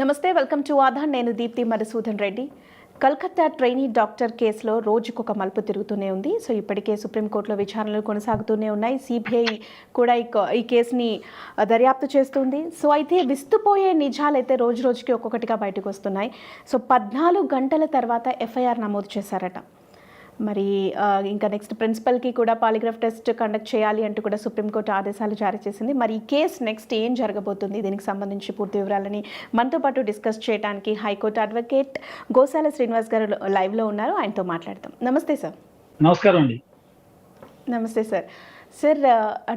నమస్తే welcome to Aadhaar. నేను Deepti Madhusudan Reddy. Calcutta trainee doctor కేసులో రోజుకొక మలుపు తిరుగుతూనే ఉంది. సో ఇప్పటికే సుప్రీంకోర్టులో విచారణలు కొనసాగుతూనే ఉన్నాయి. సిబిఐ కూడా ఈ ఈ కేసుని దర్యాప్తు చేస్తుంది. సో అయితే విస్తుపోయే నిజాలైతే రోజు రోజుకి ఒక్కొక్కటిగా బయటకు వస్తున్నాయి. సో పద్నాలుగు గంటల తర్వాత ఎఫ్ఐఆర్ నమోదు చేశారట. మరి ఇంకా నెక్స్ట్ ప్రిన్సిపల్కి కూడా పాలిగ్రాఫ్ టెస్ట్ కండక్ట్ చేయాలి అంటూ కూడా సుప్రీంకోర్టు ఆదేశాలు జారీ చేసింది. మరి ఈ కేసు నెక్స్ట్ ఏం జరగబోతుంది? దీనికి సంబంధించి పూర్తి వివరాలని మనతో పాటు డిస్కస్ చేయడానికి హైకోర్టు అడ్వకేట్ గోశాల శ్రీనివాస్ గారు లైవ్లో ఉన్నారు. ఆయనతో మాట్లాడతాం నమస్తే సార్ నమస్కారం అండి. నమస్తే సార్ సార్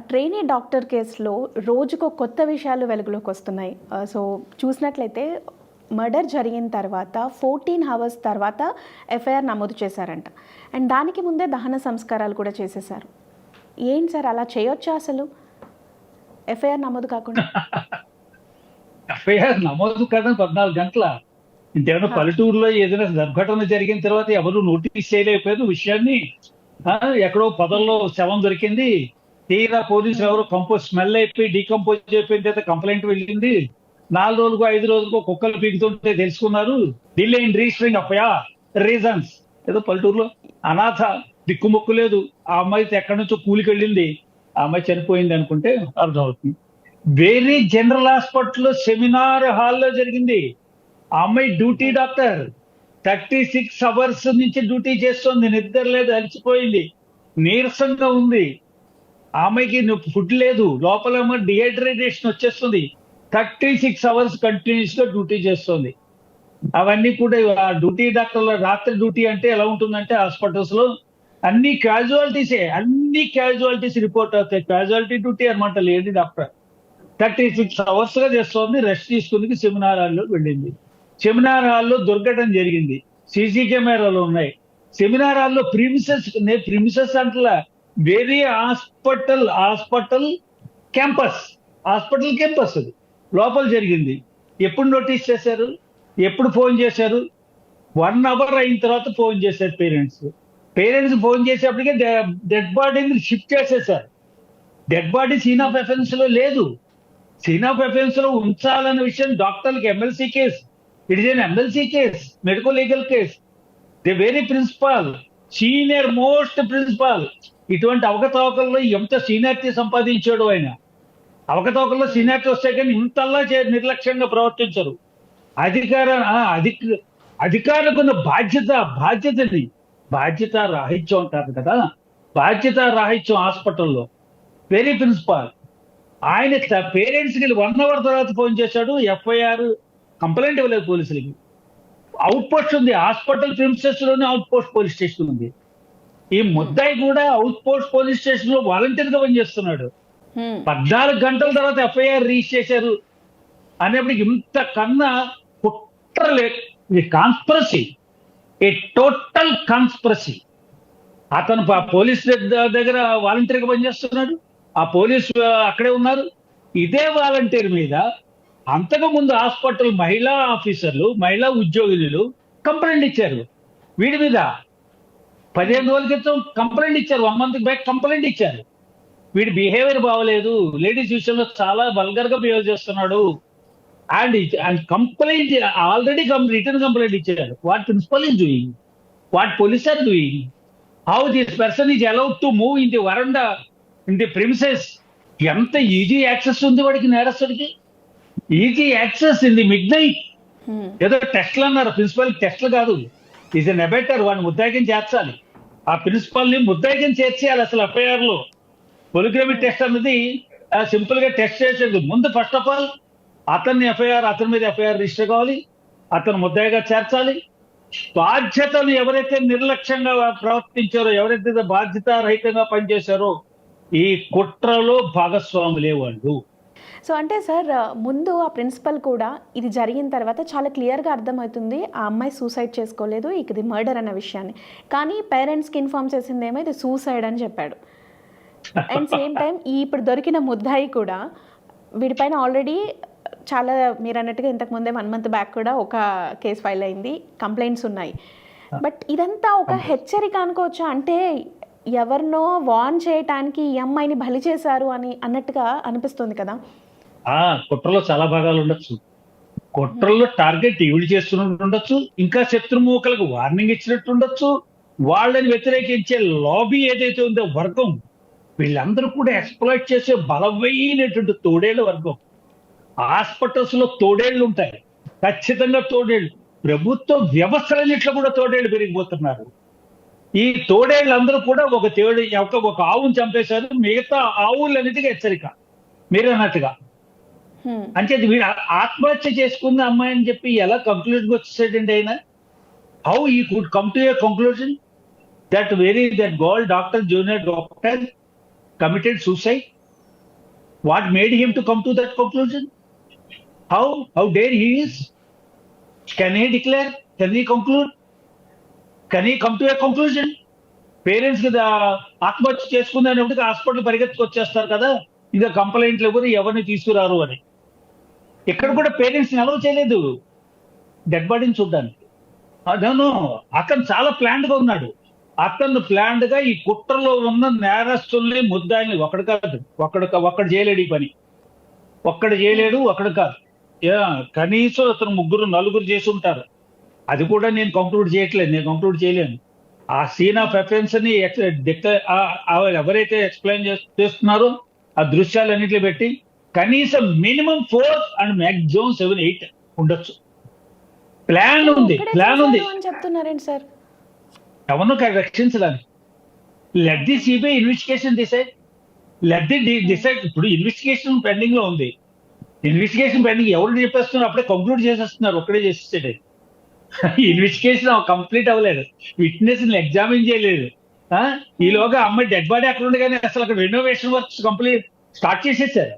ట్రైనీ డాక్టర్ కేసులో రోజుకో కొత్త విషయాలు వెలుగులోకి వస్తున్నాయి. సో చూసినట్లయితే మర్డర్ జరిగిన తర్వాత ఫోర్టీన్ అవర్స్ తర్వాత ఎఫ్ఐఆర్ నమోదు చేశారంట. అండ్ దానికి ముందే దహన సంస్కారాలు కూడా చేసేశారు. ఏంటి సార్ అలా చేయొచ్చా అసలు? ఎఫ్ఐఆర్ నమోదు కాకుండా? ఎఫ్ఐఆర్ నమోదు కదా పద్నాలుగు గంటల. ఇంతేమైనా పల్లెటూరులో ఏదైనా దుర్ఘటన జరిగిన తర్వాత ఎవరు నోటీస్ చేయలేకపోయారు విషయాన్ని ఎక్కడో పొదల్లో శవం దొరికింది. తీరా పోలీసులు ఎవరో కంపోజ్ స్మెల్ అయిపోయి డీకంపోజ్ అయిపోయిన తర్వాత కంప్లైంట్ వెళ్ళింది. నాలుగు రోజులకు ఐదు రోజులకు కుక్కలు పీకుతుంటే తెలుసుకున్నారు. ఢిల్లీ ఇన్ రిజిస్టరింగ్ అప్పయా రీజన్స్ ఏదో పల్లెటూరులో అనాథ దిక్కుముక్కు లేదు. ఆ అమ్మాయి ఎక్కడి నుంచో కూలికి వెళ్ళింది. ఆ అమ్మాయి చనిపోయింది అనుకుంటే అర్థమవుతుంది వేరే జనరల్ హాస్పిటల్లో సెమినార్ హాల్లో జరిగింది. ఆ అమ్మాయి duty doctor thirty six hours నుంచి డ్యూటీ చేస్తుంది. నిద్ర లేదు అలసిపోయింది. నీరసంగా ఉంది. ఆ అమ్మాయికి ఫుడ్ లేదు. లోపల డిహైడ్రేషన్ వచ్చేస్తుంది. థర్టీ సిక్స్ అవర్స్ కంటిన్యూస్గా డ్యూటీ చేస్తుంది. అవన్నీ కూడా ఆ డ్యూటీ డాక్టర్ల రాత్రి డ్యూటీ అంటే ఎలా ఉంటుందంటే హాస్పిటల్స్లో అన్ని క్యాజువాలిటీసే అన్ని క్యాజువాలిటీస్ రిపోర్ట్ అవుతాయి. క్యాజువాలిటీ డ్యూటీ అనమాట లేడీ డాక్టర్. థర్టీ సిక్స్ అవర్స్గా చేస్తోంది రెస్ట్ తీసుకుందుకు సెమినార్ హాల్లో వెళ్ళింది. సెమినార్ హాల్లో దుర్ఘటన జరిగింది. సీసీ కెమెరాలు ఉన్నాయి. సెమినార్ హాల్లో ప్రిమిసెస్ ప్రిమిసెస్ అంటలా వేరే hospital hospital campus hospital campus అది. లోపల జరిగింది. ఎప్పుడు నోటీస్ చేశారు? ఎప్పుడు ఫోన్ చేశారు? వన్ అవర్ అయిన తర్వాత ఫోన్ చేశారు పేరెంట్స్. పేరెంట్స్ ఫోన్ చేసేప్పటికే డెడ్ బాడీని షిఫ్ట్ చేసేసారు డెడ్ బాడీ సీన్ ఆఫ్ ఎఫెన్స్లో లేదు. సీన్ ఆఫ్ ఎఫెన్స్లో ఉంచాలన్న విషయం డాక్టర్కి MLC case. It is an MLC case medical legal case. The very principal senior most principal. ఇటువంటి అవకతవకల్లో ఎంత సీనియారిటీ సంపాదించాడు ఆయన? అవకతవకల్లో సీనియారిటీ వస్తే కానీ ఇంతల్లా చే- నిర్లక్ష్యంగా ప్రవర్తించరు. అధికార అధిక అధికారులకు ఉన్న బాధ్యత బాధ్యతని బాధ్యత రాహిత్యం అంటారు కదా బాధ్యత రాహిత్యం హాస్పిటల్లో. వెరీ ప్రిన్సిపాల్ ఆయన పేరెంట్స్కి వెళ్ళి వన్ అవర్ తర్వాత ఫోన్ చేశాడు ఎఫ్ఐఆర్ కంప్లైంట్ ఇవ్వలేదు పోలీసులకి. అవుట్ పోస్ట్ ఉంది హాస్పిటల్ ప్రిన్సెస్లోనే అవుట్ పోస్ట్ పోలీస్ స్టేషన్ ఉంది. ఈ ముద్దాయి కూడా అవుట్ పోస్ట్ పోలీస్ స్టేషన్లో వాలంటీర్గా పనిచేస్తున్నాడు. పద్నాలుగు గంటల తర్వాత ఎఫ్ఐఆర్ రీచ్ చేశారు అనేప్పటికి ఇంత కన్నా కుట్రలే ఇది కాన్స్పరసీ ఏ టోటల్ కాన్స్పరసీ అతను పోలీస్ దగ్గర వాలంటీర్గా పనిచేస్తున్నాడు. ఆ పోలీస్ అక్కడే ఉన్నారు. ఇదే వాలంటీర్ మీద అంతకు ముందు హాస్పిటల్ మహిళా ఆఫీసర్లు మహిళా ఉద్యోగులు కంప్లైంట్ ఇచ్చారు. వీడి మీద పదిహేను రోజుల క్రితం కంప్లైంట్ ఇచ్చారు. వన్ మంత్ బ్యాక్ కంప్లైంట్ ఇచ్చారు. వీడి బిహేవియర్ బాగలేదు. లేడీస్ విషయంలో చాలా వల్గర్గా బిహేవ్ చేస్తున్నాడు. And and complaint already return complaint ఇచ్చారు what principal is doing? What police are doing? How this person is allowed to move in the veranda in the premises? ఎంత easy access ఉంది వాడికి నేరస్తుడికి? Easy access in the midnight hmm. ఏదో టెస్ట్లు అన్నారు. Principal టెస్ట్లు కాదు. Is ఎన్ అబెటర్ వాడిని ముద్దాయికం చేర్చాలి. ఆ ప్రిన్సిపల్ని ముద్దాయికం చేర్చేయాలి అసలు ఎఫ్ఐఆర్లో పొలిగ్రమీ టెస్ట్ అన్నది సింపుల్గా టెస్ట్ చేసేది. ముందు ఫస్ట్ ఆఫ్ ఆల్ అతన్ని ఎఫ్ఐఆర్ అతని మీద ఎఫ్ఐఆర్ రిజిస్టర్ కావాలి. అతను ముద్దాయిగా చేర్చాలి. బాధ్యతను ఎవరైతే నిర్లక్ష్యంగా ప్రవర్తించారో ఎవరైతే బాధ్యత రహితంగా పనిచేశారో ఈ కుట్రలో భాగస్వాములే వాళ్ళు. సో అంటే సార్ ముందు ఆ ప్రిన్సిపల్ కూడా ఇది జరిగిన తర్వాత చాలా క్లియర్గా అర్థమవుతుంది ఆ అమ్మాయి సూసైడ్ చేసుకోలేదు ఇక ఇది మర్డర్ అన్న విషయాన్ని. కానీ పేరెంట్స్కి ఇన్ఫార్మ్ చేసిందేమో ఇది సూసైడ్ అని చెప్పాడు. అండ్ సేమ్ టైం ఈ ఇప్పుడు దొరికిన ముద్దాయి కూడా వీడిపైన ఆల్రెడీ చాలా మీరు అన్నట్టుగా ఇంతకు ముందే వన్ మంత్ బ్యాక్ కూడా ఒక కేసు ఫైల్ అయింది. కంప్లైంట్స్ ఉన్నాయి. బట్ ఇదంతా ఒక హెచ్చరిక అనుకోవచ్చా? అంటే ఎవరినో వార్న్ చేయటానికి ఈ అమ్మాయిని బలి చేశారు అని అన్నట్టుగా అనిపిస్తుంది కదా? ఆ కుట్రలో చాలా భాగాలు ఉండొచ్చు. కుట్రల్లో టార్గెట్ ఈవిడ చేస్తున్నట్టు ఉండొచ్చు. ఇంకా శత్రుమూకలకు వార్నింగ్ ఇచ్చినట్టు ఉండొచ్చు. వాళ్ళని వ్యతిరేకించే లాబీ ఏదైతే ఉందో వర్గం వీళ్ళందరూ కూడా ఎక్స్ప్లాయిట్ చేసే బలమైనటువంటి తోడేళ్ళ వర్గం. హాస్పిటల్స్లో తోడేళ్ళు ఉంటాయి. ఖచ్చితంగా తోడేళ్ళు. ప్రభుత్వ వ్యవస్థలన్నిట్లో కూడా తోడేళ్ళు పెరిగిపోతున్నారు. ఈ తోడేళ్ళందరూ కూడా ఒక తేడు ఒక ఒక ఆవును చంపేశారు. మిగతా ఆవులన్నిటికీ హెచ్చరిక. మీరు అన్నట్టుగా. అంటే వీడు ఆత్మహత్య చేసుకుంది అమ్మాయి అని చెప్పి ఎలా కంక్లూజన్ వచ్చేసాడండి ఆయన? How he could come to a conclusion that very that gold doctor junior doctor committed suicide what made him to come to that conclusion how how dare he's can he declare can he conclude can he come to a conclusion పేరెంట్స్కి ఆత్మహత్య చేసుకుంది hospital పరిగెత్తుకొచ్చేస్తారు కదా. ఇంకా కంప్లైంట్లు ఎవరు ఎవరిని తీసుకురారు అని. ఇక్కడ కూడా పేరెంట్స్ని చేయలేదు. డెడ్ బాడీని చూడడానికి. అదను ah, అతను చాలా ప్లాండ్గా ఉన్నాడు. అతను ప్లాండ్గా ఈ కుట్రలో ఉన్న నేరస్తుల్ని ముద్దాయిని ఒకడు కాదు ఒకడు ఒక్కడు చేయలేడు ఈ పని. ఒక్కడు చేయలేడు ఒకడు కాదు. కనీసం అతను ముగ్గురు నలుగురు చేసి ఉంటారు. అది కూడా నేను కంక్లూడ్ చేయట్లేదు నేను కంక్లూడ్ చేయలేను. ఆ సీన్ ఆఫ్ ఎఫెన్స్ని ఎవరైతే ఎక్స్ప్లెయిన్ చేస్తున్నారో ఆ దృశ్యాలన్నింటిలో పెట్టి కనీసం minimum four and maximum seven eight ఉండొచ్చు. ప్లాన్ ఉంది ఒక్కడే ప్లాన్ ఉంది. చెప్తున్నారేంటి సార్? ఎవరినో రక్షించడానికి. Let the CBI investigation decide let the decide ఇప్పుడు ఇన్వెస్టిగేషన్ పెండింగ్లో ఉంది. ఇన్వెస్టిగేషన్ పెండింగ్ ఎవరు చెప్పేస్తున్నారు? అప్పుడే కంక్లూడ్ చేసేస్తున్నారు. ఒక్కడే చేసేసాడు. ఇన్వెస్టిగేషన్ కంప్లీట్ అవ్వలేదు. విట్నెస్ ఎగ్జామిన్ చేయలేదు. ఈలోగా అమ్మాయి డెడ్ బాడీ అక్కడ ఉంది కానీ అసలు అక్కడ రెనోవేషన్ వర్క్స్ కంప్లీట్ స్టార్ట్ చేసేసారు.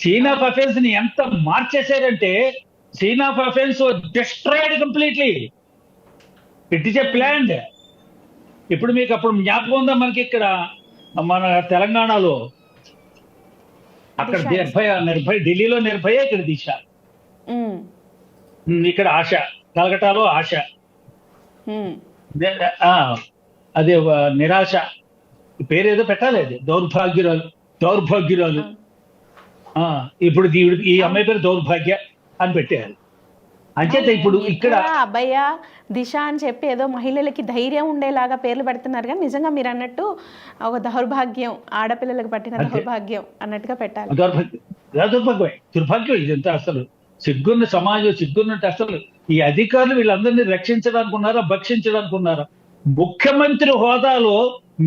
సీన్ ఆఫ్ అఫెన్స్ని ఎంత మార్చేశారంటే scene of offence destroyed completely it is a planned ఇప్పుడు మీకు అప్పుడు జ్ఞాపకం ఉందా మనకి ఇక్కడ? మన తెలంగాణలో అక్కడ. నిర్భయ నిర్భయ ఢిల్లీలో నిర్భయ ఇక్కడ దిశ. ఇక్కడ ఆశ. కలకటాలో ఆశ. అదే నిరాశ. పేరు ఏదో పెట్టాలి అది దౌర్భాగ్యురాలు దౌర్భాగ్యురాలు. ఆ, ఇప్పుడు ఈ- ఈ అమ్మాయి పేరు దౌర్భాగ్య అని పెట్టారు. అంచేత ఇప్పుడు ఇక్కడ అభయ దిశ అని చెప్పి ఏదో మహిళలకి ధైర్యం ఉండేలాగా పేర్లు పెడుతున్నారు కానీ నిజంగా మీరు అన్నట్టు ఒక దౌర్భాగ్యం ఆడపిల్లలకు పట్టిన. దౌర్భాగ్యం అన్నట్టుగా పెట్టాలి. దౌర్భాగ్యం దుర్భాగ్యం ఇదంతా అసలు. సిగ్గున్న సమాజం సిగ్గున్నట్టు అసలు ఈ అధికారులు వీళ్ళందరినీ రక్షించడానికి ఉన్నారా భక్షించడానికి ఉన్నారా ముఖ్యమంత్రి హోదాలో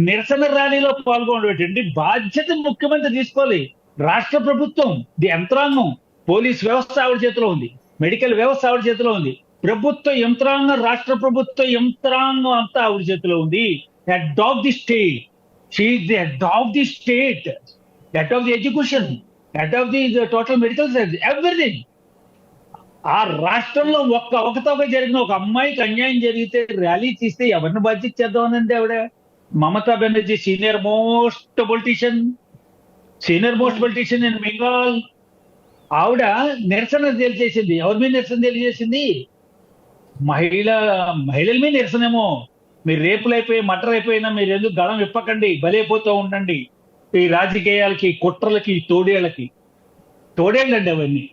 నిరసన ర్యాలీలో పాల్గొనబెట్టండి బాధ్యత ముఖ్యమంత్రి తీసుకోవాలి. రాష్ట్ర ప్రభుత్వం ది యంత్రాంగం పోలీస్ వ్యవస్థ ఆవిడ చేతిలో ఉంది. మెడికల్ వ్యవస్థ ఆవిడ చేతిలో ఉంది. ప్రభుత్వ యంత్రాంగం రాష్ట్ర ప్రభుత్వ యంత్రాంగం అంతా ఆవిడ చేతిలో ఉంది. Head of the state she the head of the state head of the education head of the total medical service everything ఆ రాష్ట్రంలో ఒక్క ఒకతోక జరిగిన ఒక అమ్మాయికి అన్యాయం జరిగితే ర్యాలీ తీస్తే ఎవరిని బాధ్యత చేద్దామనండి ఆవిడ? Mamata Banerjee senior most politician senior most politician in Bengal ఆవిడ నిరసన తెలియజేసింది. ఎవరి మీద నిరసన తెలియజేసింది? మహిళ మహిళల మీద నిరసనేమో. మీరు రేపులు అయిపోయి మటర్ అయిపోయినా మీరు ఎందుకు గళం విప్పకండి? బలైపోతూ ఉండండి. ఈ రాజకీయాలకి కుట్రలకి తోడేళ్ళకి. తోడేళ్ళండి అవన్నీ.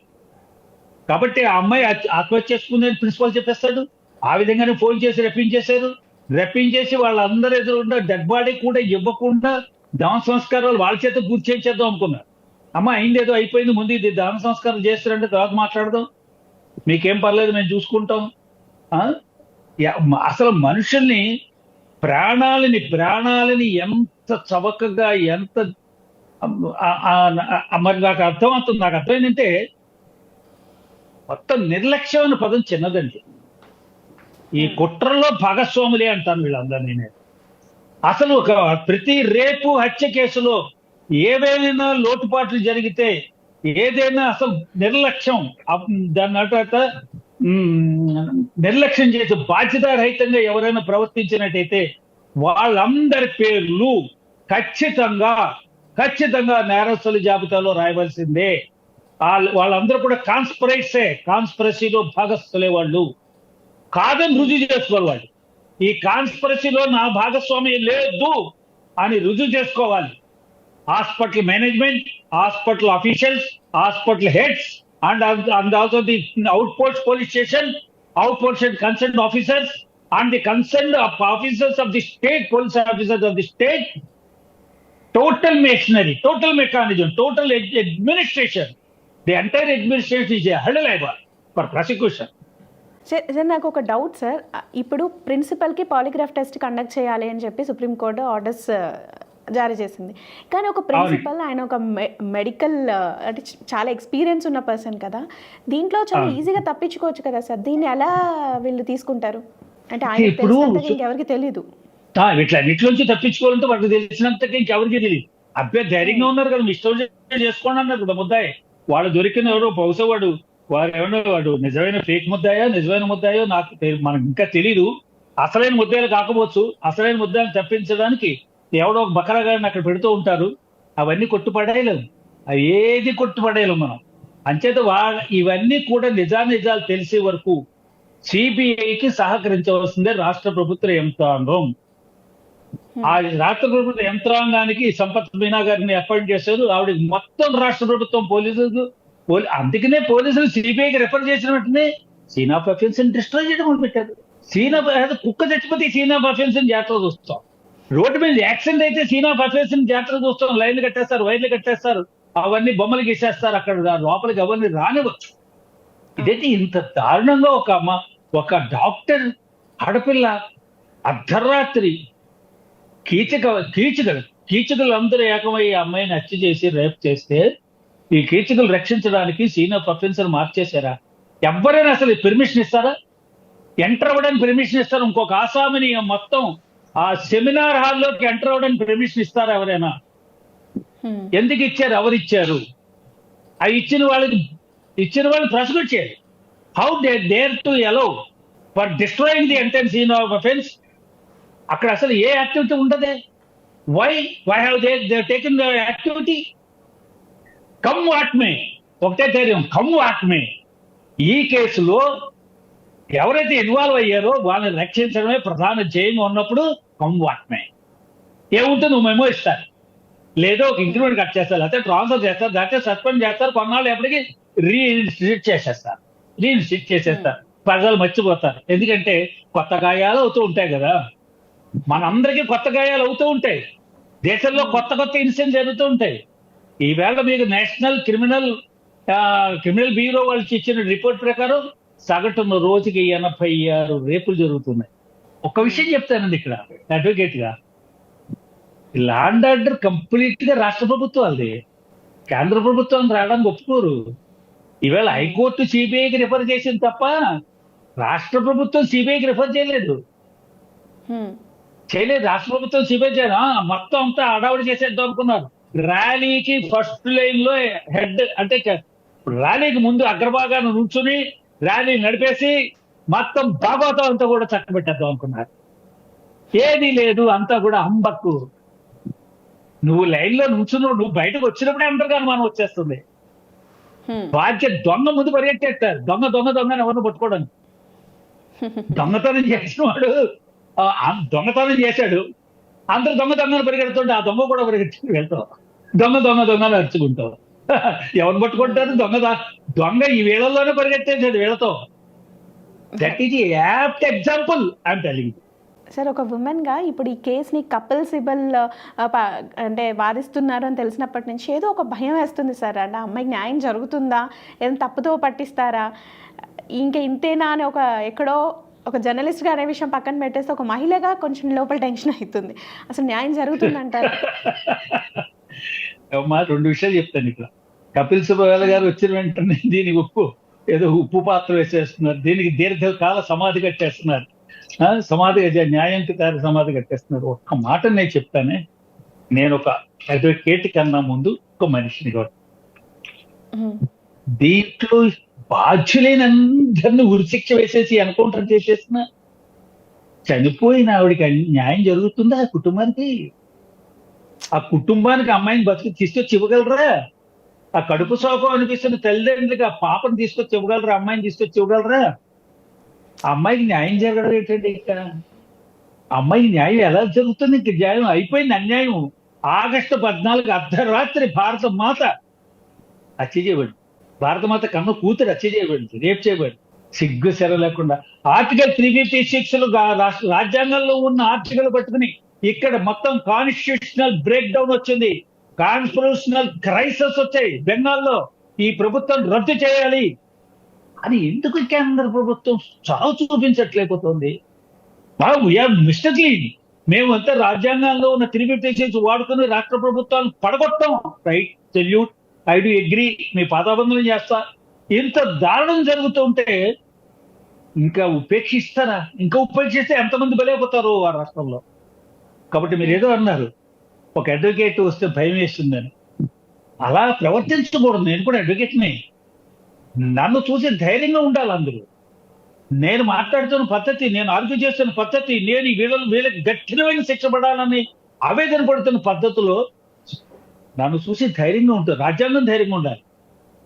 కాబట్టి ఆ అమ్మాయి ఆత్మహత్య చేసుకుందని ప్రిన్సిపల్ చెప్పేస్తాడు. ఆ విధంగానే ఫోన్ చేసి రప్పించేశారు రప్పించేసి వాళ్ళందరూ ఎదురుకుండా డెడ్ బాడీ కూడా ఇవ్వకుండా దాన సంస్కారాలు వాళ్ళ చేత పూర్తి చేయించేద్దాం అనుకున్నారు. అమ్మ అయింది ఏదో అయిపోయింది ముందు ఇది దాన సంస్కారం చేస్తారంటే తర్వాత మాట్లాడదాం. మీకేం పర్లేదు మేము చూసుకుంటాం. అసలు మనుషుల్ని ప్రాణాలని ప్రాణాలని ఎంత చవకగా ఎంత మరి నాకు అర్థం అవుతుంది నాకు అర్థమైందంటే మొత్తం నిర్లక్ష్యం అనే పదం చిన్నదండి. ఈ కుట్రలో భాగస్వాములే అంటాను వీళ్ళందరినీ నేను. అసలు ఒక ప్రతి రేపు హత్య కేసులో ఏదైనా లోటుపాట్లు జరిగితే ఏదైనా అసలు నిర్లక్ష్యం దాని తర్వాత నిర్లక్ష్యం చేసి బాధ్యతారహితంగా ఎవరైనా ప్రవర్తించినట్టయితే వాళ్ళందరి పేర్లు ఖచ్చితంగా ఖచ్చితంగా నేరస్తుల జాబితాలో రాయవలసిందే. వాళ్ళ- వాళ్ళందరూ కూడా కాన్స్పరైట్సే కాన్స్పరసీలో భాగస్థులే వాళ్ళు. కాదని రుజువు చేసుకోవాలి వాళ్ళు. ఈ కాన్స్పరసీలో నా భాగస్వామ్యం లేదు అని రుజువు చేసుకోవాలి. Hospital management hospital officials hospital heads and and also the out post police station out post concern officers and the concern officers of the state police officers of the state. Total machinery total mechanism total administration. The entire administration is held liable for prosecution. Sir నాకు ఒక doubt sir. ఇప్పుడు ప్రిన్సిపల్కి polygraph test conduct చేయాలి అని చెప్పి supreme court orders జారీ చేసింది. కానీ ఒక ప్రిన్సిపల్ ఆయన ఒక మెడికల్ అంటే చాలా ఎక్స్పీరియన్స్ ఉన్న పర్సన్ కదా. దీంట్లో చాలా. ఈజీగా తప్పించుకోవచ్చు కదా సార్? దీన్ని ఎలా వీళ్ళు తీసుకుంటారు? అంటే ఆయన సు- ఇంకెవరికి తెలీదు. ఆ, ఇట్లా అన్నిట్లోంచి తప్పించుకోవాలంటే వాళ్ళకి తెలిసినంతగా ఇంకెవరికి తెలియదు అబ్బే ధైర్యంగా ఉన్నారు కదా మీ ఇష్టం వచ్చినట్టు చేసుకోండి అన్నారు కదా ముద్దాయి. వాడు దొరికిన ఎవరో బహుశా వాడు వాడు ఏమన్నా వాడు నిజమైన ఫేక్ ముద్దాయో నిజమైన ముద్దాయో నాకు మనకు ఇంకా తెలియదు అసలైన ముద్దాయిలు కాకపోవచ్చు అసలైన ముద్దాయిలు తప్పించడానికి ఎవడో ఒక బకరా గారిని అక్కడ పెడుతూ ఉంటారు. అవన్నీ కొట్టుపడేయలేము. అవి ఏది కొట్టుపడేయలేము మనం. అంచేత వా ఇవన్నీ కూడా నిజానిజాలు తెలిసే వరకు సిబిఐకి సహకరించవలసిందే రాష్ట్ర ప్రభుత్వ యంత్రాంగం. ఆ రాష్ట్ర ప్రభుత్వ యంత్రాంగానికి సంపత్ మీనా గారిని అపాయింట్ చేశారు. ఆవిడ మొత్తం రాష్ట్ర ప్రభుత్వం పోలీసులు పోలీ అందుకనే పోలీసులు సిబిఐకి రెఫర్ చేసిన వెంటనే సీన్ ఆఫ్ అఫెన్స్ డిస్ట్రాయ్ చేయడం మొదలు పెట్టారు సీన్ ఆఫ్ కుక్క చచ్చిపోతే సీన్ ఆఫ్ అఫెన్స్ జాగ్రత్త చూస్తాం. రోడ్డు మీద యాక్సిడెంట్ అయితే సీన్ ఆఫ్ అఫెన్స్ చూస్తాం లైన్లు కట్టేస్తారు వైర్లు కట్టేస్తారు అవన్నీ బొమ్మలు గీసేస్తారు అక్కడ లోపలికి అవన్నీ రానివ్వచ్చు ఇదైతే ఇంత దారుణంగా ఒక అమ్మ ఒక డాక్టర్ ఆడపిల్ల అర్ధరాత్రి కీచక కీచకులు కీచకులు అందరూ ఏకమై అమ్మాయిని హత్య చేసి రేప్ చేస్తే ఈ కీచకులు రక్షించడానికి సీనియర్ ప్రొఫెసర్ మార్చేశారా? ఎవరైనా అసలు పెర్మిషన్ ఇస్తారా? ఎంటర్ అవ్వడానికి పెర్మిషన్ ఇస్తారు. ఇంకొక ఆసామిని మొత్తం ఆ సెమినార్ హాల్లోకి ఎంటర్ అవ్వడానికి పెర్మిషన్ ఇస్తారా ఎవరైనా. ఎందుకు ఇచ్చారు? ఎవరు ఇచ్చారు? ఆ ఇచ్చిన వాళ్ళకి ఇచ్చిన వాళ్ళని ప్రాసిక్యూట్ చేయాలి. How they dare to allow for destroying the entire scene of offence అక్కడ అసలు ఏ activity ఉండదే. Why why have they they taken the activity come what may ఒకటే ధైర్యం కమ్ వాట్ మే ఈ కేసులో ఎవరైతే ఇన్వాల్వ్ అయ్యారో వాళ్ళని రక్షించడమే ప్రధాన ధ్యేయంగా ఉన్నప్పుడు కమ్ వాట్మే ఏముంటే ఏముంటుంది నువ్వు మెమో ఇస్తారు. లేదో ఒక ఇంక్రిమెంట్ కట్ చేస్తారు. లేకపోతే ట్రాన్స్ఫర్ చేస్తారు. లేకపోతే సస్పెండ్ చేస్తారు. కొన్నాళ్ళు ఎప్పటికీ రీఇన్స్టిట్యూట్ చేసేస్తారు. రీఇన్స్టిట్యూట్ చేసేస్తారు. ప్రజలు మర్చిపోతారు. ఎందుకంటే కొత్త గాయాలు అవుతూ ఉంటాయి కదా. మనందరికీ కొత్త గాయాలు అవుతూ ఉంటాయి. దేశంలో కొత్త కొత్త ఇన్సిడెంట్ జరుగుతూ ఉంటాయి. ఈవేళ మీకు నేషనల్ క్రిమినల్ క్రిమినల్ బ్యూరో వాళ్ళకి ఇచ్చిన రిపోర్ట్ ప్రకారం సగటున రోజుకి ఎనభై ఆరు రేపులు జరుగుతున్నాయి. ఒక విషయం చెప్తానండి ఇక్కడ అడ్వకేట్గా. ల్యాండ్ ఆర్డర్ కంప్లీట్గా రాష్ట్ర ప్రభుత్వాలది కేంద్ర ప్రభుత్వం రావడానికి ఒప్పుకోరు. ఈవేళ హైకోర్టు సిబిఐకి రిఫర్ చేసింది తప్ప రాష్ట్ర ప్రభుత్వం సిబిఐకి రిఫర్ చేయలేదు. చేయలేదు రాష్ట్ర ప్రభుత్వం సిబిఐ చేయదు ఆ, మొత్తం అంతా అడావుడి చేసేద్దాం అనుకున్నారు. ర్యాలీకి ఫస్ట్ లైన్లో హెడ్ అంటే ర్యాలీకి ముందు అగ్రభాగాన్ని నుంచుని ర్యాలీ నడిపేసి మొత్తం భాగవతం అంతా కూడా చక్కబెట్టేద్దాం అనుకున్నారు. ఏది లేదు అంతా కూడా అంబక్కు నువ్వు లైన్లో నుంచున్నావు నువ్వు బయటకు వచ్చినప్పుడే అందరికీ అనుమానం వచ్చేస్తుంది. బాధ్యత దొంగ ముందు పరిగెట్టేస్తారు దొంగ దొంగ దొంగ ఎవరిని పట్టుకోవడానికి. దొంగతనం చేసిన వాడు దొంగతనం చేశాడు. అందరు దొంగ దొంగను పరిగెడుతుంటే ఆ దొంగ కూడా పరిగెత్తుకు వెళ్తావు దొంగ దొంగ దొంగలు అరుచుకుంటావు ఎవరు పట్టుకుంటారు? దొంగ దొంగ ఈ వేళల్లోనే పరిగెత్తేసాడు వీళ్ళతో. That is apt example I'm telling sir ఒక ఉమెన్గా ఇప్పుడు ఈ కేసుని కపుల్ సిబల్ అంటే వాదిస్తున్నారు అని తెలిసినప్పటి నుంచి ఏదో ఒక భయం వేస్తుంది సార్ అంటే అమ్మాయికి న్యాయం జరుగుతుందా? ఏదైనా తప్పుతో పట్టిస్తారా? ఇంకా ఇంతేనా అని ఒక ఎక్కడో ఒక జర్నలిస్ట్గా అనే విషయం పక్కన పెట్టేస్తే ఒక మహిళగా కొంచెం లోపల టెన్షన్ అవుతుంది. అసలు న్యాయం జరుగుతుందంటారా? రెండు విషయాలు చెప్తాను ఇక్కడ. కపిల్ సుబ్బయ్య గారు వచ్చిన వెంటనే దీనికి ఉప్పు ఏదో ఉప్పు పాత్ర వేసేస్తున్నారు. దీనికి దీర్ఘకాల సమాధి కట్టేస్తున్నారు. సమాధి న్యాయంకి తయారు సమాధి కట్టేస్తున్నారు. ఒక్క మాట నేను చెప్తానే నేను ఒక అడ్వకేట్ కన్నా ముందు ఒక మనిషిని కూడా దీంట్లో బాధ్యులైన అందరిని ఉరిశిక్ష వేసేసి ఎన్కౌంటర్ చేసేసిన చనిపోయిన ఆవిడకి న్యాయం జరుగుతుందా ఆ కుటుంబానికి? ఆ కుటుంబానికి అమ్మాయిని బతికి తీసుకొచ్చి ఇవ్వగలరా? ఆ కడుపు శోకం అనిపిస్తున్న తల్లిదండ్రులకి. ఆ పాపను తీసుకొచ్చి ఇవ్వగలరా? అమ్మాయిని తీసుకొచ్చి ఇవ్వగలరా? అమ్మాయికి న్యాయం జరగడం ఏంటండి ఇక్కడ? అమ్మాయికి న్యాయం ఎలా జరుగుతుంది? ఇంక న్యాయం అయిపోయింది అన్యాయం. ఆగస్టు పద్నాలుగు అర్ధరాత్రి భారత మాత హత్య చేయబడి భారతమాత కన్న కూతురు హత్య చేయబడింది రేపు చేయబడి సిగ్గు సెర లేకుండా. ఆర్టికల్ త్రీ ఫిఫ్టీ సిక్స్ రాజ్యాంగంలో ఉన్న ఆర్టికల్ పట్టుకుని ఇక్కడ మొత్తం కాన్స్టిట్యూషనల్ బ్రేక్ డౌన్ వచ్చింది. కాన్స్టిట్యూషనల్ క్రైసిస్ వచ్చాయి. బెంగాల్లో ఈ ప్రభుత్వం రద్దు చేయాలి. అని ఎందుకు కేంద్ర ప్రభుత్వం చావు చూపించట్లేకపోతుంది? మిస్టర్లీ మేమంతా రాజ్యాంగంలో ఉన్న త్రీ ఫిఫ్టీ వాడుకుని రాష్ట్ర ప్రభుత్వాలు పడగొట్టాం. Right salute I do agree మీ పాదాబంధనం చేస్తా. ఇంత దారుణం జరుగుతుంటే ఇంకా ఉపేక్షిస్తారా? ఇంకా ఉపేక్షిస్తే ఎంతమంది బలైపోతారు ఆ రాష్ట్రంలో? కాబట్టి మీరు ఏదో అన్నారు. ఒక అడ్వకేట్ వస్తే భయం వేస్తుందని అలా ప్రవర్తించకూడదు. నేను కూడా అడ్వకేట్ని నన్ను చూసి ధైర్యంగా ఉండాలి అందరూ. నేను మాట్లాడుతున్న పద్ధతి నేను ఆర్గ్యూ చేస్తున్న పద్ధతి నేను వీళ్ళ వీళ్ళకి గట్టినమైన శిక్ష పడాలని ఆవేదన పడుతున్న పద్ధతిలో నన్ను చూసి ధైర్యంగా ఉంటుంది రాజ్యాంగం ధైర్యంగా ఉండాలి.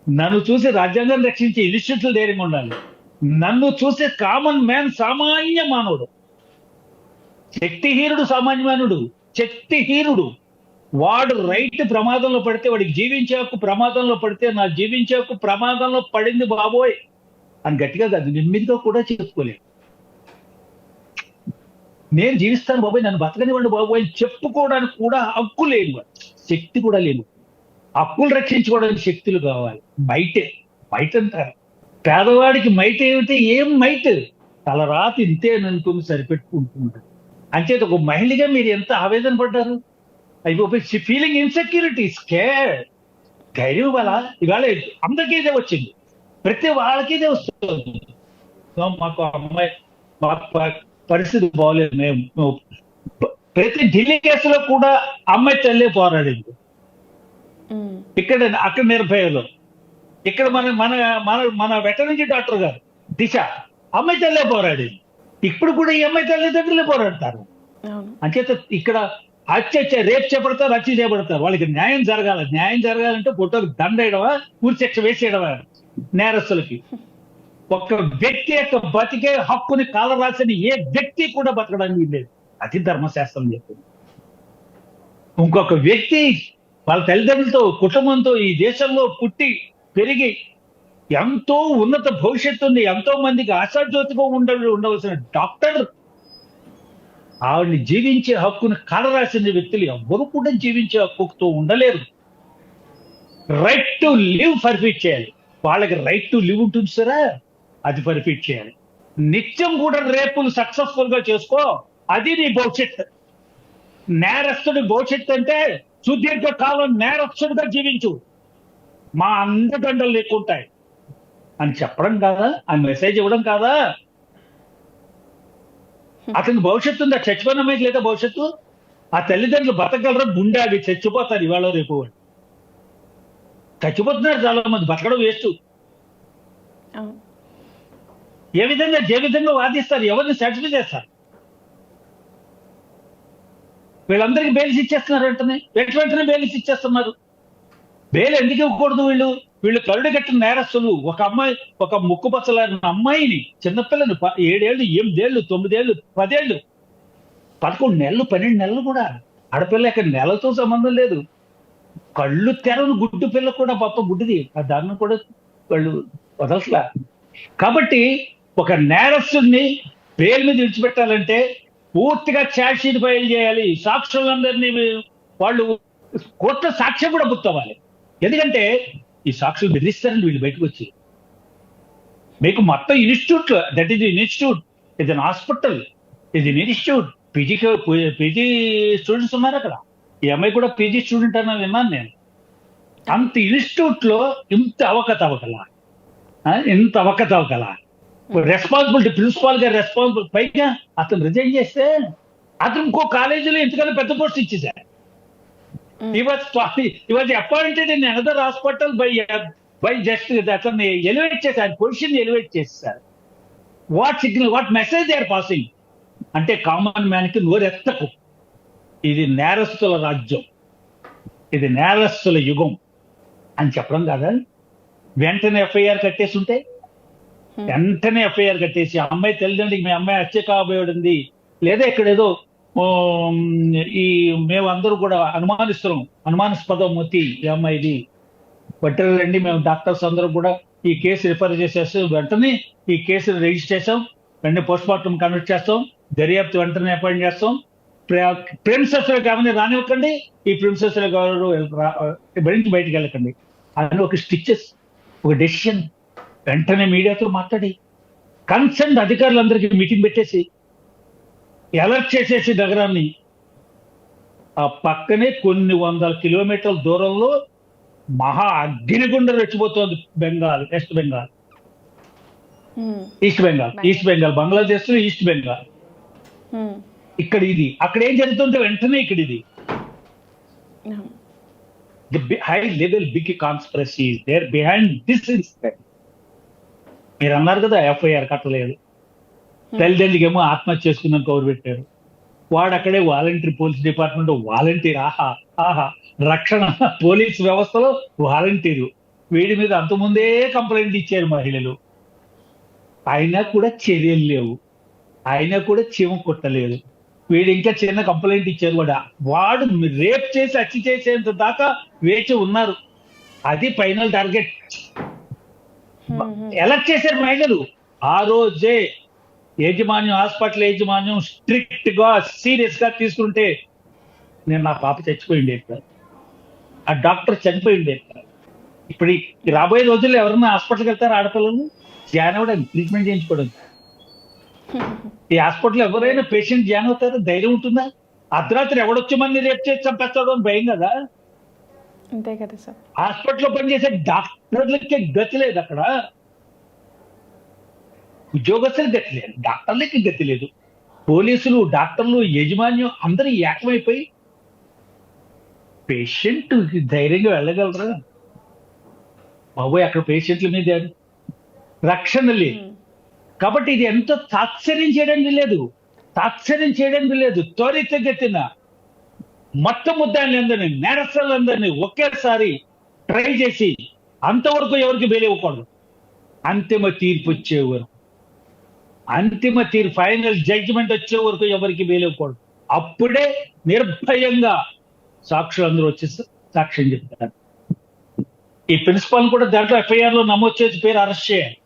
నన్ను చూసి రాజ్యాంగం రక్షించే ఇన్స్టిట్యూట్లు ధైర్యంగా ఉండాలి. నన్ను చూసే కామన్ మ్యాన్ సామాన్య మానవుడు. శక్తిహీనుడు సామాన్య మానవుడు. శక్తిహీనుడు వాడు రైట్ ప్రమాదంలో పడితే వాడికి జీవించాకు ప్రమాదంలో పడితే నా జీవించాకు ప్రమాదంలో పడింది బాబోయ్ అని గట్టిగా కాదు నిర్మిదిగా కూడా చెప్పుకోలేదు నేను జీవిస్తాను బాబోయ్ నన్ను బతకనివ్వండి బాబోయ్ అని చెప్పుకోవడానికి కూడా హక్కు లేని శక్తి కూడా లేవు హక్కులు రక్షించుకోవడానికి శక్తులు కావాలి. మైటే మైట్ అంటారు పేదవాడికి మైట్ ఏమిటి ఏం మైట్? తల రాతి ఇంతే అనుకుని సరిపెట్టుకుంటుంటారు అంచేత ఒక మహిళగా మీరు ఎంత ఆవేదన పడ్డారు? అవి ఫీలింగ్ ఇన్సెక్యూరిటీ స్కేర్ ధైర్యం వల్ల. ఇవాళ అందరికీ ఇదే వచ్చింది. ప్రతి వాళ్ళకి ఇదే వస్తుంది. సో మాకు అమ్మాయి మా పరిస్థితి బాగోలేదు. మేము ప్రతి ఢిల్లీ కేసులో కూడా అమ్మాయి తల్లే పోరాడింది. ఇక్కడ అక్కడ నిర్భయలో. ఇక్కడ మన మన మన మన వెటర్నరీ డాక్టర్ గారు దిశ. అమ్మాయి తల్లే పోరాడింది. ఇప్పుడు కూడా ఈ అమ్మాయి తల్లిదండ్రులే పోరాడతారు. అంచేత ఇక్కడ హత్య రేపు చేపడతారు హత్య చేయబడతారు. వాళ్ళకి న్యాయం జరగాలి. న్యాయం జరగాలంటే ఫోటోకి దండ వేయడమా ఊరి శిక్ష వేసేయడమా నేరస్తులకి? ఒక్క వ్యక్తి యొక్క బతికే హక్కుని కాల రాసిన ఏ వ్యక్తి కూడా బతకడానికి లేదు అది ధర్మశాస్త్రం చెప్పింది. ఇంకొక వ్యక్తి వాళ్ళ తల్లిదండ్రులతో కుటుంబంతో ఈ దేశంలో పుట్టి పెరిగి ఎంతో ఉన్నత భవిష్యత్తు ఉంది ఎంతో మందికి ఆశాజ్యోతిగా ఉండ ఉండవలసిన డాక్టర్. ఆవిడని జీవించే హక్కును కాలరాసిన వ్యక్తులు ఎవ్వరు కూడా జీవించే హక్కుతో ఉండలేరు. రైట్ టు లివ్ పర్ఫిట్ చేయాలి. వాళ్ళకి రైట్ టు లివ్ ఉంటుంది సరే అది పర్ఫిట్ చేయాలి. నిత్యం కూడా రేపులు సక్సెస్ఫుల్గా చేసుకో అది నీ భవిష్యత్ నేరస్తుడి భవిష్యత్ అంటే సుదీర్ఘ కాలం నేరస్తుడిగా జీవించు. మా అందదండలు లేకుంటాయి అని చెప్పడం కాదా? ఆ మెసేజ్ ఇవ్వడం కాదా? అతని భవిష్యత్తు ఉందా? చచ్చిపోయిన అమ్మాయికి లేదా భవిష్యత్తు? ఆ తల్లిదండ్రులు బతకగలరా? గుండె అవి చచ్చిపోతారు ఇవాళ రేపు. చచ్చిపోతున్నారు చాలా మంది బతకడం వేస్ట్. ఏ విధంగా ఏ విధంగా వాదిస్తారు? ఎవరిని సాటిస్ఫై చేస్తారు? వీళ్ళందరికీ బెయిల్స్ ఇచ్చేస్తున్నారు వెంటనే. వెంట వెంటనే బెయిల్స్ ఇచ్చేస్తున్నారు? బెయిల్ ఎందుకు ఇవ్వకూడదు వీళ్ళు? వీళ్ళు కరుడు కట్టిన నేరస్తులు. ఒక అమ్మాయి ఒక ముక్కు అమ్మాయిని చిన్నపిల్లని ప- ఏడేళ్ళు ఎనిమిదేళ్ళు తొమ్మిదేళ్ళు పదేళ్ళు పదకొండు నెలలు పన్నెండు నెలలు కూడా ఆడపిల్ల ఇక్కడ నెలతో సంబంధం లేదు. కళ్ళు తెరను గుడ్డు పిల్ల కూడా పాప గుడ్డిది. ఆ దాన్ని కూడా వాళ్ళు వదలట్లా. కాబట్టి ఒక నేరస్తుడిని బెయిల్ మీద విడిచిపెట్టాలంటే పూర్తిగా ఛార్జ్ షీట్ ఫైల్ చేయాలి. సాక్షులందరినీ వాళ్ళు కోర్టులో సాక్ష్యం కూడా గుర్తవ్వాలి. ఎందుకంటే ఈ సాక్షులు బెదిరిస్తారండి వీళ్ళు బయటకు వచ్చి. మీకు మొత్తం ఇన్స్టిట్యూట్ దట్ ఈస్ ఇన్స్టిట్యూట్ ఇది హాస్పిటల్ ఇది ఇన్స్టిట్యూట్ పీజీ పీజీ స్టూడెంట్స్ ఉన్నారు అక్కడ. ఈ అమ్మాయి కూడా పీజీ స్టూడెంట్ అన్న విన్నాను నేను. అంత ఇన్స్టిట్యూట్లో ఇంత అవకతవకల ఇంత అవకతవకల. రెస్పాన్సిబిలిటీ ప్రిన్సిపాల్ గారు రెస్పాన్సిబుల్ పైగా అతను రిజైన్ చేస్తే అతను ఇంకో కాలేజీలో ఎందుకని పెద్ద పోస్ట్ ఇచ్చేసారు he was he was appointed in another hospital by uh, by just చేశారు. పొజిషన్ ఎలివేట్ చేశారు. What signal what message they are passing అంటే కామన్ మ్యాన్కి నోరెత్తకు ఇది నేరస్తుల రాజ్యం. ఇది నేరస్తుల యుగం అని చెప్పడం కాదా? వెంటనే ఎఫ్ఐఆర్ కట్టేసి ఉంటే Hmm. వెంటనే ఎఫ్ఐఆర్ కట్టేసి అమ్మాయి తల్లిదండ్రులకి మీ అమ్మాయి హత్య కాబోయింది లేదా ఇక్కడ ఏదో ఈ మేము అందరూ కూడా అనుమానిస్తున్నాం. అనుమానాస్పదం మతి ఈ అమ్మాయిది. వెంటనే రండి మేము డాక్టర్స్ అందరూ కూడా ఈ కేసు రిఫర్ చేసేసి వెంటనే ఈ కేసుని రిజిస్టర్ చేసాం వెంటనే పోస్ట్ మార్టం కండక్ట్ చేస్తాం. దర్యాప్తు వెంటనే అపాయింట్ చేస్తాం. ప్రిన్సెస్ కామని రానివ్వకండి. ఈ ప్రిన్సెస్ గారు బయటికి బయటికి వెళ్ళకండి. అని ఒక స్టిచెస్ ఒక డెసిషన్ వెంటనే మీడియాతో మాట్లాడి కన్సర్న్ అధికారులందరికీ మీటింగ్ పెట్టేసి అలర్ట్ చేసేసి నగరాన్ని. ఆ పక్కనే కొన్ని వందల కిలోమీటర్ల దూరంలో మహా అగ్నిగుండ రెచ్చిపోతోంది Bengal west Bengal. East Bengal east Bengal బంగ్లాదేశ్లో ఈస్ట్ బెంగాల్. ఇక్కడ ఇది. అక్కడ ఏం జరుగుతుంటే వెంటనే ఇక్కడ ఇది. High level big conspiracy there behind this incident మీరు అన్నారు కదా ఎఫ్ఐఆర్ కట్టలేదు. తల్లిదండ్రులకి ఏమో ఆత్మహత్య చేసుకున్నాం కవర్ పెట్టారు? వాడు అక్కడే వాలంటీర్ పోలీస్ డిపార్ట్మెంట్ వాలంటీర్. ఆహా ఆహా. రక్షణ పోలీస్ వ్యవస్థలో వాలంటీరు. వీడి మీద అంతకుముందే కంప్లైంట్ ఇచ్చారు మహిళలు. అయినా కూడా చర్యలు లేవు. అయినా కూడా చీమ కొట్టలేదు. వీడు ఇంకా చిన్న కంప్లైంట్ ఇచ్చారు కూడా. వాడు రేప్ చేసి హత్య చేసేంత దాకా వేచి ఉన్నారు. అది ఫైనల్ టార్గెట్. హ్మ్. హ్మ్. ఎలక్ట్ చేశారు మహిళలు. ఆ రోజే యాజమాన్యం హాస్పిటల్ యాజమాన్యం స్ట్రిక్ట్గా సీరియస్గా తీసుకుంటే నేను నా పాప చచ్చిపోయింది ఆ డాక్టర్ చనిపోయింది ఇప్పుడు రాబోయే రోజుల్లో ఎవరన్నా హాస్పిటల్కి వెళ్తారు ఆడపిల్లలు? జాయిన్ అవ్వడానికి ట్రీట్మెంట్ చేయించుకోవడానికి. ఈ హాస్పిటల్ ఎవరైనా పేషెంట్ జాయిన్ అవుతారు? ధైర్యం ఉంటుందా? అర్ధరాత్రి ఎవడొచ్చి మంది రేపు చేసి చంపేస్తాడు అని భయం కదా. అంతే కదా సార్. హాస్పిటల్లో పనిచేసే డాక్టర్లకి గతి లేదు అక్కడ. ఉద్యోగస్తులు గతి లేదు డాక్టర్లకి గతి లేదు. పోలీసులు డాక్టర్లు యజమాన్యం అందరూ ఏకమైపోయి పేషెంట్ ధైర్యంగా వెళ్ళగలరా? బాబోయ్ అక్కడ పేషెంట్ల మీద రక్షణ లేదు. కాబట్టి ఇది ఎంతో తాత్సర్యం చేయడానికి లేదు. తాత్సర్యం చేయడానికి లేదు. త్వరితగతిన మొత్తం ముద్దాయిలందరినీ నేరస్తులందరినీ ఒకేసారి ట్రై చేసి అంతవరకు ఎవరికి బెయిల్ ఇవ్వకూడదు. అంతిమ తీర్పు వచ్చే వరకు. అంతిమ తీర్పు ఫైనల్ జడ్జిమెంట్ వచ్చే వరకు ఎవరికి ఇవ్వకూడదు అప్పుడే నిర్భయంగా సాక్షులు అందరూ వచ్చి సాక్ష్యం చెప్తారు. ఈ ప్రిన్సిపాల్ కూడా దాంట్లో ఎఫ్ఐఆర్లో నమోదు చేసి పేరు అరెస్ట్ చేయాలి.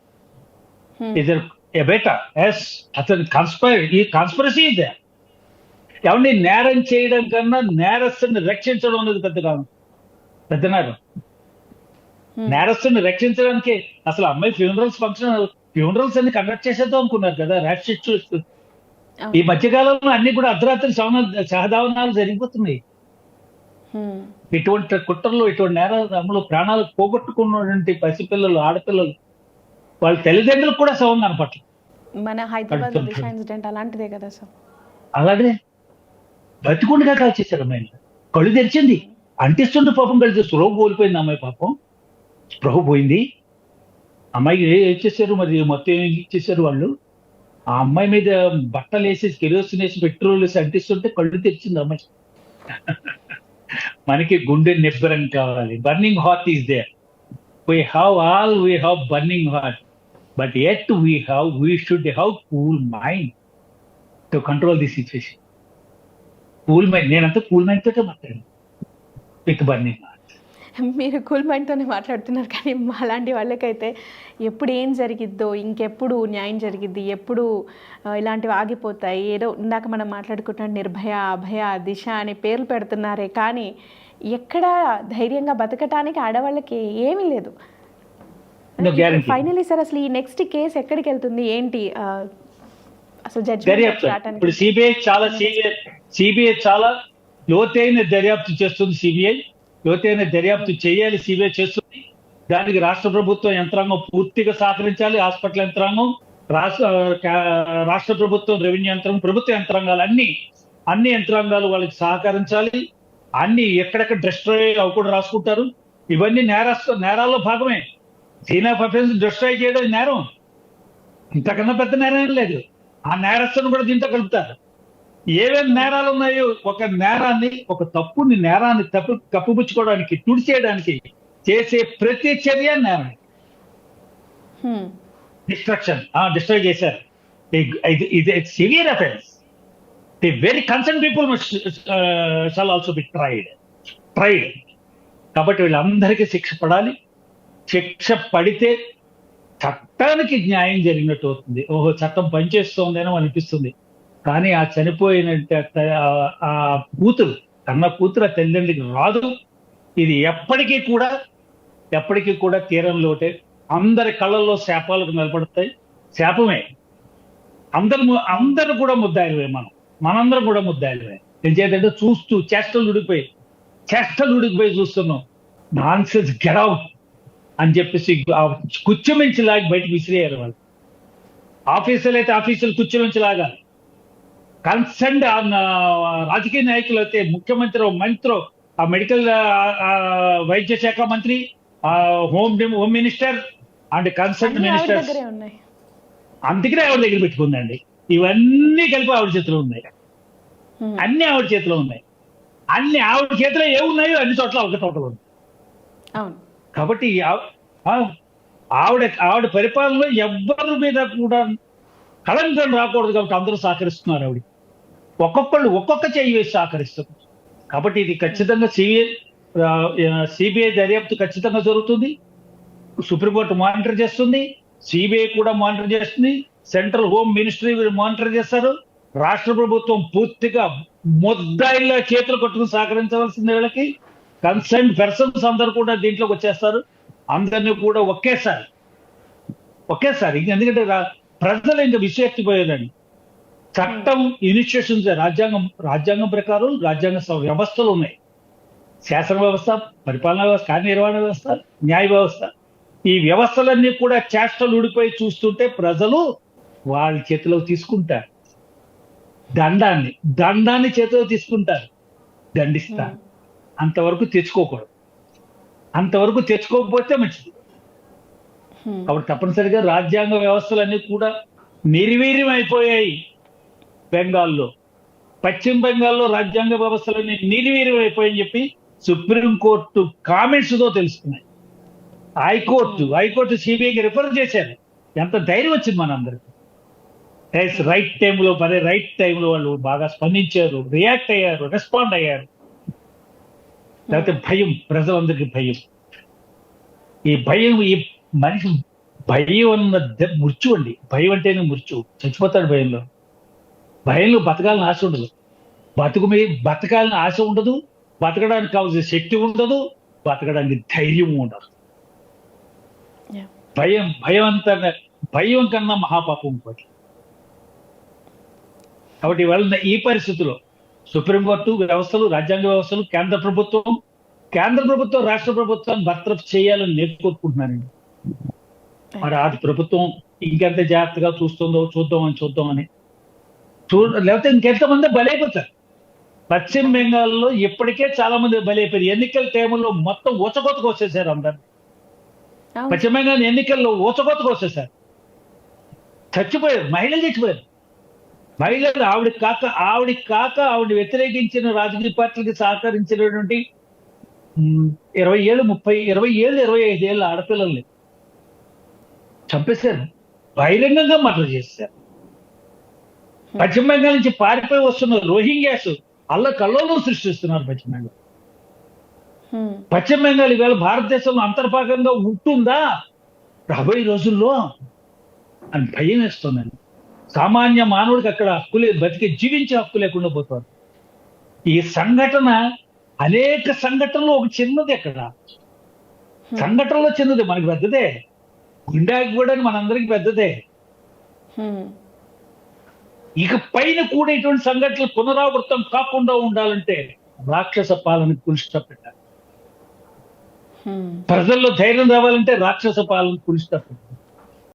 ఇద్దరు బేటా ఎస్ అతను కాన్స్పైర్ ఈ కాన్స్పరసీ ఇదే. ఎవరిని నేరం చేయడం కన్నా నేరస్తుని రక్షించడం అనేది పెద్ద కాదు పెద్ద నేరం. హ్మ్. నేరస్తుని రక్షించడానికి అసలు అమ్మాయి ఫ్యూనరల్స్ ఫంక్షన్ ఫ్యూనరల్స్ అన్ని కండక్ట్ చేసేద్దాం అనుకున్నారు కదా ర్యాష్ ఈ అవును. మధ్యకాలంలో అన్ని కూడా అర్ధరాత్రి సహన సహదావనాలు జరిగిపోతున్నాయి. ఇటువంటి కుట్రలు ఇటువంటి నేరాలు ప్రాణాలు పోగొట్టుకున్నటువంటి పసిపిల్లలు ఆడపిల్లలు వాళ్ళ తల్లిదండ్రులకు కూడా సవం కనపట్ల మన హైదరాబాద్ కాదు. ఇన్సిడెంట్ అలాంటిదే కదా సార్. అలాగే. బతికుండగా కాల్చేశారు అమ్మాయిని కళ్ళు తెరిచింది. అంటిస్తుంటే పాపం కలిసి స్పృహ కోల్పోయింది అమ్మాయి పాపం. స్పృహ పోయింది. అమ్మాయికి ఏం చేశారు మరి? మొత్తం ఏం ఇచ్చేసారు వాళ్ళు? ఆ అమ్మాయి మీద బట్టలు వేసేసి కెరోసిన్ వేసి పెట్రోల్ వేసి అంటిస్తుంటే కళ్ళు తెరిచింది అమ్మాయి. మనకి గుండె నిబ్బరం కావాలి. Burning heart is there we have all we have burning heart but at we have we should have cool mind to control the situation cool mind నేనంతా కూల్ మైండ్ తోటే మాట్లాడాను. విత్ బర్నింగ్ మీరు కూల్ మైండ్తోనే మాట్లాడుతున్నారు కానీ అలాంటి వాళ్ళకైతే ఎప్పుడు ఏం జరిగిద్దో ఇంకెప్పుడు న్యాయం జరిగిద్ది ఎప్పుడు ఇలాంటివి ఆగిపోతాయి ఏదో ఇందాక మనం మాట్లాడుకుంటున్న నిర్భయ అభయ దిశ అని పేర్లు పెడుతున్నారే కానీ ఎక్కడ ధైర్యంగా బతకటానికి ఆడవాళ్ళకి ఏమీ లేదు. ఫైనలీ సార్ అసలు ఈ నెక్స్ట్ కేసు ఎక్కడికి వెళ్తుంది? ఏంటి? అసలు దర్యాప్తు జడ్జి ఇప్పుడు సిబిఐ చాలా సిబిఐ సిబిఐ చాలా లోతైన దర్యాప్తు చేస్తుంది సిబిఐ లోతైన దర్యాప్తు చేయాలి సిబిఐ చేస్తుంది. దానికి రాష్ట్ర ప్రభుత్వం యంత్రాంగం పూర్తిగా సహకరించాలి. హాస్పిటల్ యంత్రాంగం రాష్ట్ర రాష్ట్ర ప్రభుత్వం రెవెన్యూ యంత్రం ప్రభుత్వ యంత్రాంగాలు అన్ని అన్ని యంత్రాంగాలు వాళ్ళకి సహకరించాలి. అన్ని ఎక్కడెక్కడ డిస్ట్రాయ్ అవ్వకుండా రాసుకుంటారు. ఇవన్నీ నేరస్తు నేరాల్లో భాగమే. సీన్ ఆఫ్ అఫెన్స్ డిస్ట్రాయ్ చేయడం నేరం. ఇంతకన్నా పెద్ద నేరం ఏం లేదు. ఆ నేరస్తును కూడా దీంతో కలుపుతారు. ఏమేమి నేరాలు ఉన్నాయో ఒక నేరాన్ని ఒక తప్పుని నేరాన్ని తప్పు కప్పుపుచ్చుకోవడానికి తుడిచేయడానికి చేసే ప్రతి చర్య నేరం డిస్ట్రక్షన్ డిస్ట్రాయ్ చేశారు. ఇది severe offence the very concern people shall also be tried tried కాబట్టి వీళ్ళందరికీ శిక్ష పడాలి. శిక్ష పడితే చట్టానికి న్యాయం జరిగినట్టు అవుతుంది. ఓహో చట్టం పనిచేస్తోందేనో అనిపిస్తుంది. కానీ ఆ చనిపోయిన ఆ- ఆ కూతురు కన్న కూతురు ఆ తల్లిదండ్రికి రాదు. ఇది ఎప్పటికీ కూడా ఎప్పటికీ కూడా తీరంలోటే అందరి కళ్ళల్లో శాపాలకు నిలబడతాయి. శాపమే. అందరు అందరు కూడా ముద్దాయిలవే మనం. మనందరం కూడా ముద్దాయిలవే చేద్దంటే చూస్తూ చేష్టలు ఉడికిపోయి చేష్టలు ఉడికిపోయి చూస్తున్నాం. నాన్ సెన్స్ గెడౌట్ అని చెప్పేసి ఆ లాగి బయటకు విసిరేయారు వాళ్ళు. ఆఫీసులు అయితే ఆఫీసులు కుర్చీ నుంచి లాగాలి. కన్సర్న్ రాజకీయ నాయకులు అయితే ముఖ్యమంత్రి మంత్రి ఆ మెడికల్ వైద్య శాఖ మంత్రి ఆ home home minister and concern ఉన్నాయి. అందుకనే ఆవిడ దగ్గర పెట్టుకుందండి. ఇవన్నీ కలిపి ఆవిడ చేతిలో ఉన్నాయి. అన్ని ఆవిడ చేతిలో ఉన్నాయి. అన్ని ఆవిడ చేతిలో ఏమున్నాయో అన్ని చోట్ల ఒక చోట ఉంది. కాబట్టి ఆవిడ ఆవిడ పరిపాలనలో ఎవ్వరి మీద కూడా కళంకం రాకూడదు కాబట్టి అందరూ సహకరిస్తున్నారు ఆవిడ. ఒక్కొక్కళ్ళు ఒక్కొక్క చేయి వేసి సహకరిస్తారు కాబట్టి ఇది ఖచ్చితంగా సిబిఐ సిబిఐ దర్యాప్తు ఖచ్చితంగా జరుగుతుంది. సుప్రీంకోర్టు మానిటర్ చేస్తుంది. సిబిఐ కూడా మానిటర్ చేస్తుంది. సెంట్రల్ హోమ్ మినిస్ట్రీ మానిటర్ చేస్తారు. రాష్ట్ర ప్రభుత్వం పూర్తిగా ముద్దాయిల్లా చేతులు కొట్టుకుని సహకరించవలసింది వీళ్ళకి. కన్సర్న్ పర్సన్స్ అందరు కూడా దీంట్లోకి వచ్చేస్తారు. అందరినీ కూడా ఒకేసారి ఒకేసారి. ఎందుకంటే ప్రజలు ఇంకా విశ్వెత్తిపోయేదండి చట్టం ఇనిషియేషన్స్ రాజ్యాంగం రాజ్యాంగం ప్రకారం రాజ్యాంగ వ్యవస్థలు ఉన్నాయి. శాసన వ్యవస్థ పరిపాలనా వ్యవస్థ కార్యనిర్వహణ వ్యవస్థ న్యాయ వ్యవస్థ. ఈ వ్యవస్థలన్నీ కూడా చేష్టలు ఊడిపోయి చూస్తుంటే ప్రజలు వాళ్ళ చేతిలో తీసుకుంటారు. దండాన్ని దండాన్ని చేతిలో తీసుకుంటారు. దండిస్తారు. అంతవరకు తెచ్చుకోకూడదు. అంతవరకు తెచ్చుకోకపోతే మంచిది. కాబట్టి తప్పనిసరిగా రాజ్యాంగ వ్యవస్థలన్నీ కూడా నిర్వీర్యం అయిపోయాయి బెంగాల్లో. పశ్చిమ బెంగాల్లో రాజ్యాంగ వ్యవస్థలన్నీ నిర్వీర్యం అయిపోయాయని చెప్పి సుప్రీంకోర్టు కామెంట్స్తో తెలుసుకున్నాయి. హైకోర్టు హైకోర్టు సిబిఐకి రిఫర్ చేశారు. ఎంత ధైర్యం వచ్చింది మనందరికి రైట్ టైంలో పదే రైట్ టైంలో వాళ్ళు బాగా స్పందించారు రియాక్ట్ అయ్యారు రెస్పాండ్ అయ్యారు. లేకపోతే భయం ప్రజలందరికీ భయం. ఈ భయం ఈ మనిషి భయం అన్న మృత్యు అండి. భయం అంటేనే మృత్యు చచ్చిపోతాడు భయంలో. భయంలో బతకాలని ఆశ ఉండదు. బతుకు మీద బతకాలని ఆశ ఉండదు. బతకడానికి కావాల్సిన శక్తి ఉండదు. బతకడానికి ధైర్యం ఉండదు. భయం భయం అంత భయం కన్నా మహాపాపం ఇంకోటి. కాబట్టి వాళ్ళ ఈ పరిస్థితిలో సుప్రీంకోర్టు వ్యవస్థలు రాజ్యాంగ వ్యవస్థలు కేంద్ర ప్రభుత్వం కేంద్ర ప్రభుత్వం రాష్ట్ర ప్రభుత్వాన్ని బర్తరఫ్ చేయాలని నేను కోరుకుంటున్నానండి మరి అది ప్రభుత్వం ఇంకెంత జాగ్రత్తగా చూస్తుందో చూద్దామని చూద్దామని లేకపోతే ఇంకెంతమంది బలైపోతారు. పశ్చిమ బెంగాల్లో ఇప్పటికే చాలా మంది బలైపోయారు. ఎన్నికల టైంలో మొత్తం ఊచకొత్తకు వచ్చేసారు అందరు. పశ్చిమ బెంగాల్ ఎన్నికల్లో ఊచకొత్తకు వచ్చేసారు. చచ్చిపోయారు. మహిళలు చచ్చిపోయారు. మహిళలు ఆవిడ కాక ఆవిడ కాక ఆవిడ వ్యతిరేకించిన రాజకీయ పార్టీలకి సహకరించినటువంటి ఇరవై ఏళ్ళు ముప్పై ఇరవై ఏళ్ళు ఇరవై ఐదు ఏళ్ళు ఆడపిల్లల్ని చంపేశారు. బహిరంగంగా మర్డర్ చేశారు. పశ్చిమ బెంగాల్ నుంచి పారిపోయి వస్తున్న రోహింగ్యాస్ అల్ల కల్లోలం సృష్టిస్తున్నారు పశ్చిమ బెంగాల్. పశ్చిమ బెంగాల్ ఈవేళ భారతదేశంలో అంతర్భాగంగా ఉంటుందా? రాబోయే రోజుల్లో అని భయం వేస్తుందండి. సామాన్య మానవుడికి అక్కడ హక్కు లేదు బతికి జీవించే హక్కు లేకుండా పోతారు ఈ సంఘటన అనేక సంఘటనలు ఒక చిన్నది అక్కడ. సంఘటనలో చిన్నది మనకి పెద్దదే. గుండాకి కూడా మనందరికి పెద్దదే. ఇక పైన కూడా ఇటువంటి సంఘటనలు పునరావృతం కాకుండా ఉండాలంటే రాక్షస పాలన పులిస్టా పెట్టాలి. ప్రజల్లో ధైర్యం రావాలంటే రాక్షస పాలన పులిస్టా పెట్టాలి